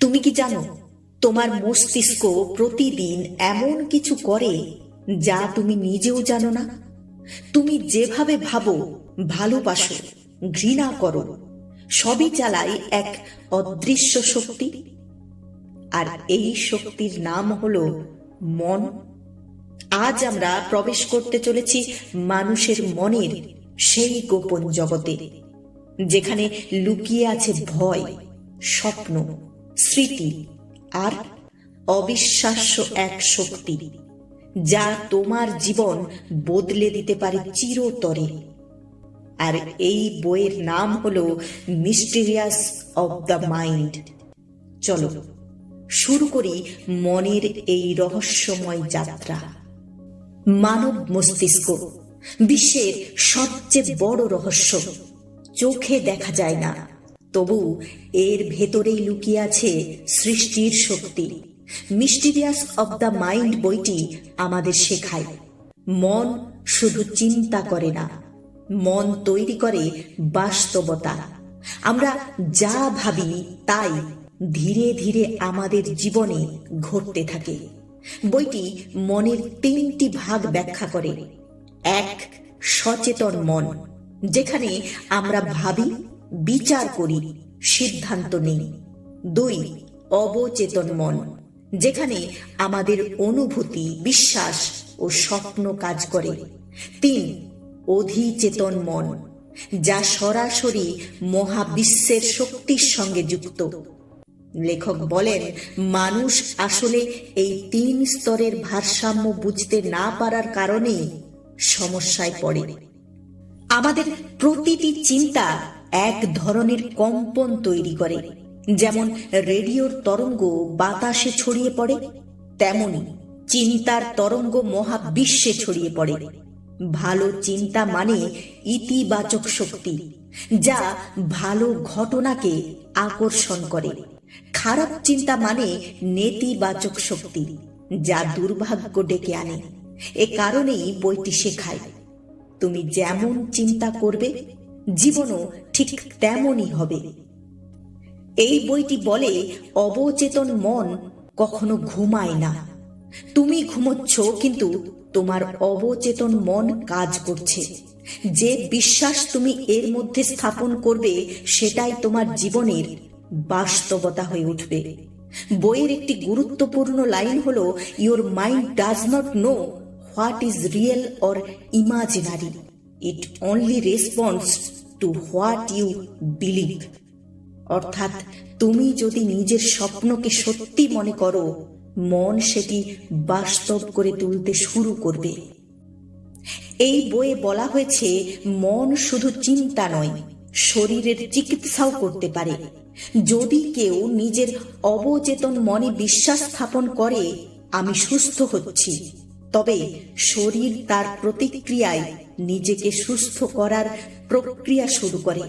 তুমি কি জানো, তোমার মস্তিষ্ক প্রতিদিন এমন কিছু করে যা তুমি নিজেও জানো না? তুমি যেভাবে ভাবো, ভালোবাসো, ঘৃণা করো, সবই চালায় এক অদৃশ্য শক্তি। আর এই শক্তির নাম হল মন। আজ আমরা প্রবেশ করতে চলেছি মানুষের মনের সেই গোপন জগতে, যেখানে লুকিয়ে আছে ভয়, স্বপ্ন স্মৃতি আর অবিশ্বাস্য এক শক্তি, যা তোমার জীবন বদলে দিতে পারে চিরতরে। আর এই বইয়ের নাম হলো মিস্টেরিয়াস অব দ্য মাইন্ড চলো, শুরু করি মনের এই রহস্যময় যাত্রা। মানব মস্তিষ্ক, বিশ্বের সবচেয়ে বড় রহস্য, চোখে দেখা যায় না। তবু এর ভেতরেই লুকিয়ে আছে সৃষ্টির শক্তি। মিস্টিরিয়াস অব দ্য মাইন্ড বইটি আমাদের শেখায়। মন শুধু চিন্তা করে না, মন তৈরি করে বাস্তবতা। আমরা যা ভাবি তাই ধীরে ধীরে আমাদের জীবনে ঘটতে থাকে। বইটি মনের তিনটি ভাগ ব্যাখ্যা করে। এক, সচেতন মন, যেখানে আমরা ভাবি বিচার করি, সিদ্ধান্ত নেই। দুই অবচেতন মন যেখানে আমাদের অনুভূতি, বিশ্বাস ও স্বপ্ন কাজ করে। তিন অধিচেতন মন যা সরাসরি মহাবিশ্বের শক্তির সঙ্গে যুক্ত। লেখক বলেন, মানুষ আসলে এই তিন স্তরের ভারসাম্য বুঝতে না পারার কারণেই সমস্যায় পড়ে। আমাদের প্রতিটি চিন্তা এক ধরনের কম্পন তৈরি করে। যেমন রেডিওর তরঙ্গ বাতাসে ছড়িয়ে পড়ে, তেমনি চিন্তার তরঙ্গ মহাবিশ্বে ছড়িয়ে পড়ে। ভালো চিন্তা মানে ইতিবাচক শক্তি, যা ভালো ঘটনাকে আকর্ষণ করে। খারাপ চিন্তা মানে নেতিবাচক শক্তি, যা দুর্ভাগ্য ডেকে আনে। এ কারণেই বইটি শেখায়। তুমি যেমন চিন্তা করবে জীবনও ঠিক তেমনই হবে। এই বইটি বলে, অবচেতন মন কখনো ঘুমায় না। তুমি ঘুমোচ্ছ, কিন্তু তোমার অবচেতন মন কাজ করছে। যে বিশ্বাস তুমি এর মধ্যে স্থাপন করবে, সেটাই তোমার জীবনের বাস্তবতা হয়ে উঠবে। বইয়ের একটি গুরুত্বপূর্ণ লাইন হলো your mind does not know what is real or imaginary it only response to what you believe অর্থাৎ তুমি যদি নিজের স্বপ্নকে সত্যি মনে করো, মন সেটি বাস্তব করে তুলতে শুরু করবে। এই বইয়ে বলা হয়েছে, মন শুধু চিন্তা নয়, শরীরের চিকিৎসাও করতে পারে। যদি কেউ নিজের অবচেতন মনে বিশ্বাস স্থাপন করে, আমি সুস্থ হচ্ছি। তবে শরীর তার প্রতিক্রিয়ায় নিজেকে সুস্থ করার প্রক্রিয়া শুরু করে।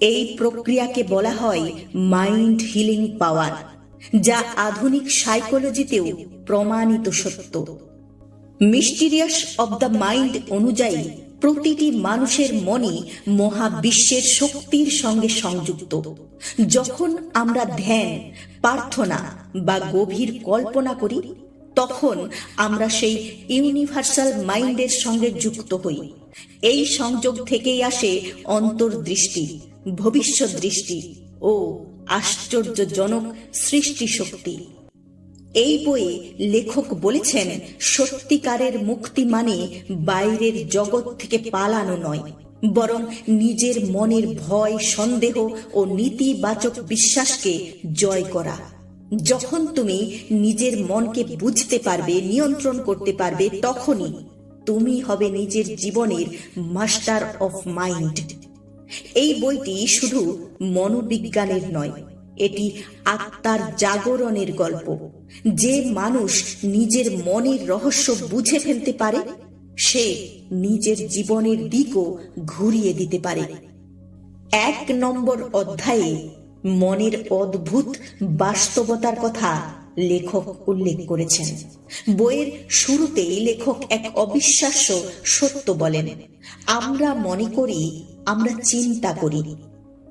এই প্রক্রিয়াকে বলা হয় মাইন্ড হিলিং পাওয়ার, যা আধুনিক সাইকোলজিতেও প্রমাণিত সত্য। মিস্টিরিয়াস অব দ্য মাইন্ড অনুযায়ী, প্রতিটি মানুষের মনে মহাবিশ্বের শক্তির সঙ্গে সংযুক্ত। যখন আমরা ধ্যান, প্রার্থনা বা গভীর কল্পনা করি তখন আমরা সেই ইউনিভার্সাল মাইন্ডের সঙ্গে যুক্ত হই। এই সংযোগ থেকেই আসে অন্তর্দৃষ্টি, ভবিষ্যৎ দৃষ্টি ও আশ্চর্যজনক সৃষ্টি শক্তি এই বইয়ে লেখক বলেছেন, সত্যিকারের মুক্তি মানে বাইরের জগৎ থেকে পালানো নয়, বরং নিজের মনের ভয়, সন্দেহ ও নীতিবাচক বিশ্বাসকে জয় করা। যখন তুমি নিজের মনকে বুঝতে পারবে, নিয়ন্ত্রণ করতে পারবে, তখনই তুমি হবে নিজের জীবনের মাস্টার অফ মাইন্ড। এই বইটি শুধু মনোবিজ্ঞানের নয়, এটি আত্মার জাগরণের গল্প। যে মানুষ নিজের মনের রহস্য বুঝে ফেলতে পারে, সে নিজের জীবনের দিকও ঘুরিয়ে দিতে পারে। এক নম্বর অধ্যায়ে মনের অদ্ভুত বাস্তবতার কথা লেখক উল্লেখ করেছেন। বইয়ের শুরুতেই লেখক এক অবিশ্বাস্য সত্য বলেন, আমরা মনে করি, আমরা চিন্তা করি।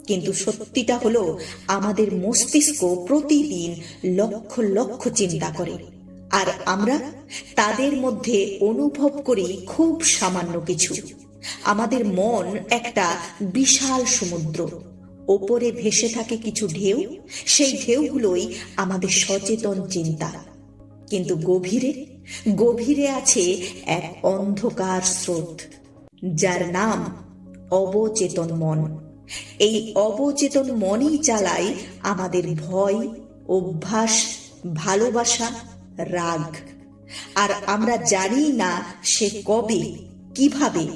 কিন্তু সত্যিটা হলো, আমাদের মস্তিষ্ক প্রতিদিন লক্ষ লক্ষ চিন্তা করে। আর আমরা তাদের মধ্যে অনুভব করি খুব সামান্য কিছু। আমাদের মন একটা বিশাল সমুদ্র। ওপরে ভেসে থাকে কিছু ঢেউ, সেই ঢেউগুলোই আমাদের সচেতন চিন্তা। কিন্তু গভীরে গভীরে আছে এক অন্ধকার স্রোত, যার নাম অবচেতন মন। এই অবচেতন মনই চালায় আমাদের ভয়, অভ্যাস, ভালোবাসা, রাগ। আর আমরা জানি না সে কবে, কীভাবে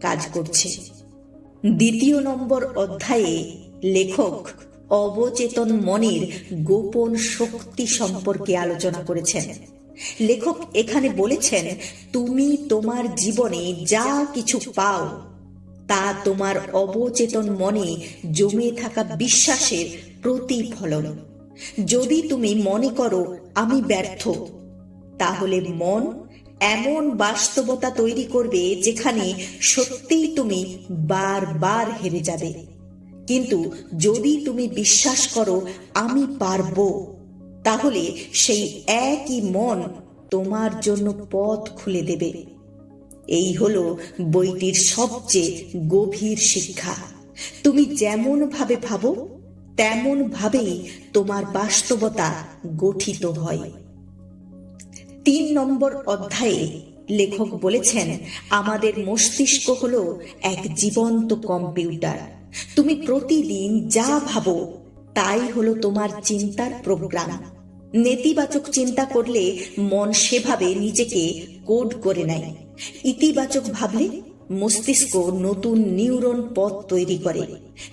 কাজ করছে। দ্বিতীয় নম্বর অধ্যায়ে লেখক অবচেতন মনের গোপন শক্তি সম্পর্কে আলোচনা করেছেন। লেখক এখানে বলেছেন, তুমি তোমার জীবনে যা কিছু পাও, তা তোমার অবচেতন মনে জমে থাকা বিশ্বাসের প্রতিফলন। যদি তুমি মনে করো আমি ব্যর্থ, তাহলে মন এমন বাস্তবতা তৈরি করবে যেখানে সত্যিই তুমি বারবার হেরে যাবে। কিন্তু যদি তুমি বিশ্বাস করো, আমি পারব। তাহলে সেই একই মন তোমার জন্য পথ খুলে দেবে। এই হলো বইটির সবচেয়ে গভীর শিক্ষা। তুমি যেমন ভাবে ভাবো তেমন ভাবেই তোমার বাস্তবতা গঠিত হয়। তিন নম্বর অধ্যায়ে লেখক বলেছেন, আমাদের মস্তিষ্ক হলো এক জীবন্ত কম্পিউটার। তুমি প্রতিদিন যা ভাবো, তাই হলো তোমার চিন্তার প্রোগ্রাম। নেতিবাচক চিন্তা করলে মন সেভাবে নিজেকে কোড করে নেয়। ইতিবাচক ভাবলে মস্তিষ্ক নতুন নিউরন পথ তৈরি করে,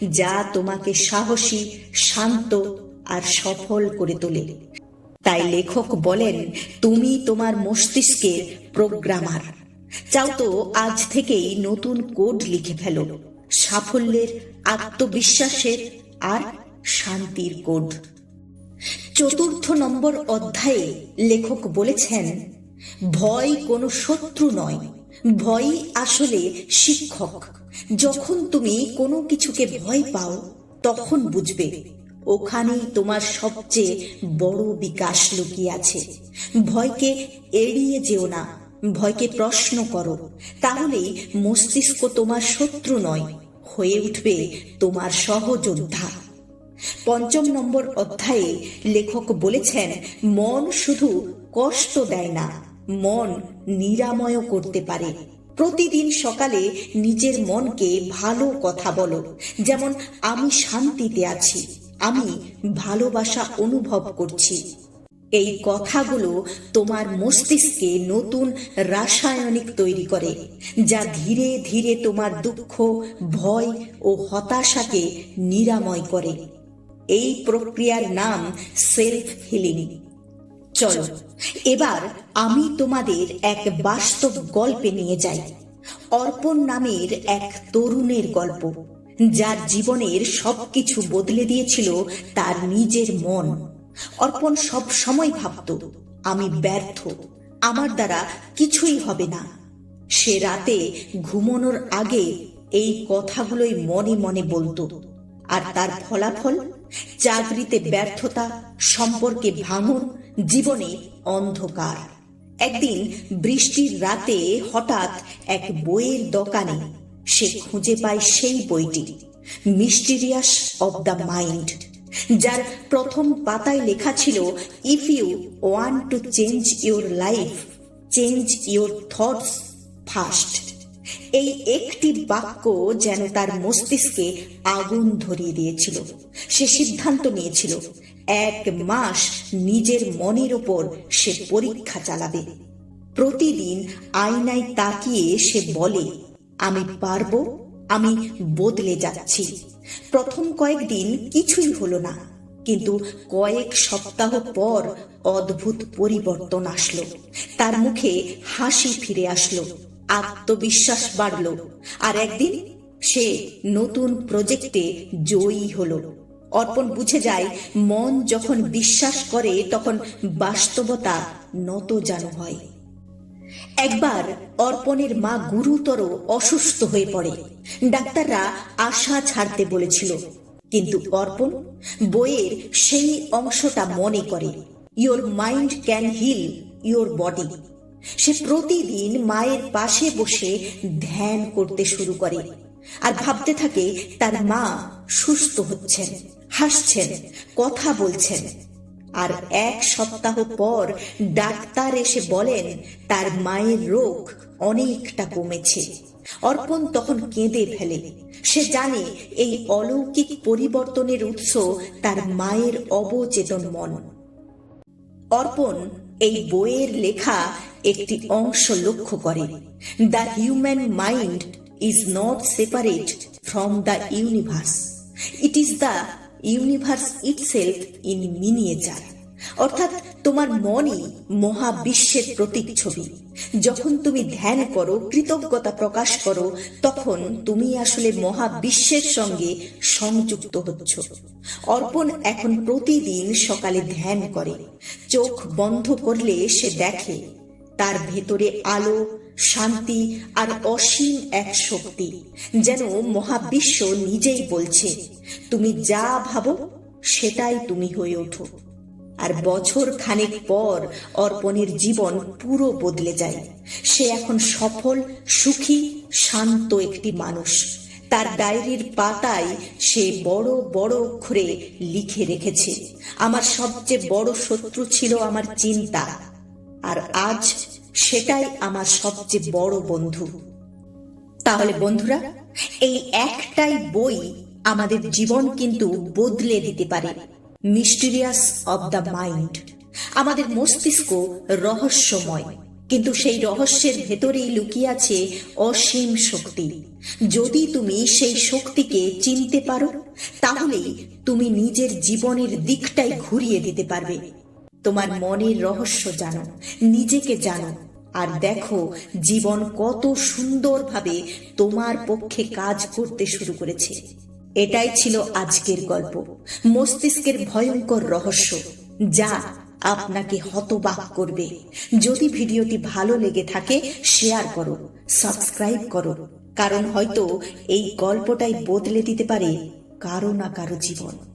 যা তোমাকে সাহসী, শান্ত আর সফল করে তোলে। তাই লেখক বলেন, তুমি তোমার মস্তিষ্কের প্রোগ্রামার। চাও তো আজ থেকেই নতুন কোড লিখে ফেলো। সাফল্যের আত্মবিশ্বাসের আর শান্তির কোড চতুর্থ নম্বর অধ্যায়ে লেখক বলেছেন, ভয় কোনো শত্রু নয়, ভয় আসলে শিক্ষক। যখন তুমি কোনো কিছুকে ভয় পাও, তখন বুঝবে, ওখানেই তোমার সবচেয়ে বড় বিকাশ লুকিয়ে আছে। ভয়কে এড়িয়ে যেও না, ভয়কে প্রশ্ন করো, তাহলেই মস্তিষ্ক তোমার শত্রু নয়। হয়ে উঠবে তোমার সহযোদ্ধা। পঞ্চম নম্বর অধ্যায়ে লেখক বলেছেন, মন শুধু কষ্ট দেয় না, মন নিরাময় করতে পারে। প্রতিদিন সকালে নিজের মনকে ভালো কথা বলো, যেমন, আমি শান্তিতে আছি, আমি ভালোবাসা অনুভব করছি। এই কথাগুলো তোমার মস্তিষ্কে নতুন রাসায়নিক তৈরি করে, যা ধীরে ধীরে তোমার দুঃখ, ভয় ও হতাশাকে নিরাময় করে। এই প্রক্রিয়ার নাম সেলফ হিলিং। চলো, এবার আমি তোমাদের এক বাস্তব গল্পে নিয়ে যাই। অর্পণ নামের এক তরুণের গল্প, যার জীবনের সবকিছু বদলে দিয়েছিল তার নিজের মন। অর্পণ সব সময় ভাবত, আমি ব্যর্থ, আমার দ্বারা কিছুই হবে না। সে রাতে ঘুমানোর আগে এই কথাগুলোই মনে মনে বলতো, আর তার ফলাফল, চাকরিতে ব্যর্থতা সম্পর্কে ভাঙন জীবনে অন্ধকার। একদিন বৃষ্টির রাতে হঠাৎ এক বইয়ের দোকানে সে খুঁজে পায় সেই বইটি মিস্টিরিয়াস অব দ্য মাইন্ড যার প্রথম পাতায় লেখা ছিল if you want to change your life change your thoughts first এই একটি বাক্য যেন তার মস্তিষ্কে আগুন ধরিয়ে দিয়েছিল। সে সিদ্ধান্ত নিয়েছিল, এক মাস নিজের মনের ওপর সে পরীক্ষা চালাবে। প্রতিদিন আয়নায় তাকিয়ে সে বলে, আমি পারব, আমি বদলে যাচ্ছি। প্রথম কয়েকদিন কিছুই হলো না, কিন্তু কয়েক সপ্তাহ পর অদ্ভুত পরিবর্তন আসলো। তার মুখে হাসি ফিরে আসলো, আত্মবিশ্বাস বাড়ল, আর একদিন সে নতুন প্রজেক্টে জয়ী হলো। অর্পণ বুঝে যায়, মন যখন বিশ্বাস করে, তখন বাস্তবতা নত জানো হয়। একবার অর্পণের মা গুরুতর অসুস্থ হয়ে পড়ে। ডাক্তাররা আশা ছাড়তে বলেছিল। কিন্তু অর্পণ বইয়ের সেই অংশটা মনে করে। Your mind can heal your body সে প্রতিদিন মায়ের পাশে বসে ধ্যান করতে শুরু করে আর ভাবতে থাকে তার মা সুস্থ হচ্ছেন, হাসছেন, কথা বলছেন। আর এক সপ্তাহ পর ডাক্তার এসে বলেন, তার মায়ের রোগ অনেকটা কমেছে। অর্পণ তখন কেঁদে ফেলে। সে জানে এই অলৌকিক পরিবর্তনের উৎস তার মায়ের অবচেতন মন। অর্পণ এই বইয়ের লেখা একটি অংশ লক্ষ্য করে। The human mind is not separate from the universe. It is the universe itself in miniature অর্থাৎ তোমার মনই মহাবিশ্বের প্রতীক ছবি। যখন তুমি ধ্যান করো, কৃতজ্ঞতা প্রকাশ করো, তখন তুমি আসলে মহাবিশ্বের সঙ্গে সংযুক্ত হচ্ছ। অর্পণ এখন প্রতিদিন সকালে ধ্যান করে। চোখ বন্ধ করলে সে দেখে, তার ভেতরে আলো শান্তি আর অসীম এক শক্তি, যেন মহাবিশ্ব নিজেই বলছে, তুমি যা ভাবো, সেটাই তুমি হয়ে ওঠো। আর বছর খানেক পর অর্পণের জীবন পুরো বদলে যায়। সে এখন সফল, সুখী, শান্ত একটি মানুষ। তার ডায়েরির পাতায় সে বড় বড় অক্ষরে লিখে রেখেছে, আমার সবচেয়ে বড় শত্রু ছিল আমার চিন্তা, আর আজ সেটাই আমার সবচেয়ে বড় বন্ধু। তাহলে বন্ধুরা, এই একটাই বই আমাদের জীবন কিন্তু বদলে দিতে পারে। মিস্টিরিয়াস অব দ্য মাইন্ড আমাদের মস্তিষ্ক রহস্যময়, কিন্তু সেই রহস্যের ভেতরেই লুকিয়ে আছে অসীম শক্তি। যদি তুমি সেই শক্তিকে চিনতে পারো, তাহলেই তুমি নিজের জীবনের দিকটাই ঘুরিয়ে দিতে পারবে। তোমার মনের রহস্য জানো, নিজেকে জানো, আর দেখো জীবন কত সুন্দরভাবে তোমার পক্ষে কাজ করতে শুরু করেছে। এটাই ছিল আজকের গল্প। মস্তিষ্কের ভয়ঙ্কর রহস্য, যা আপনাকে হতবাক করবে। যদি ভিডিওটি ভালো লেগে থাকে, শেয়ার করো, সাবস্ক্রাইব করো, কারণ হয়তো এই গল্পটাই বদলে দিতে পারে কারও না কারও জীবন।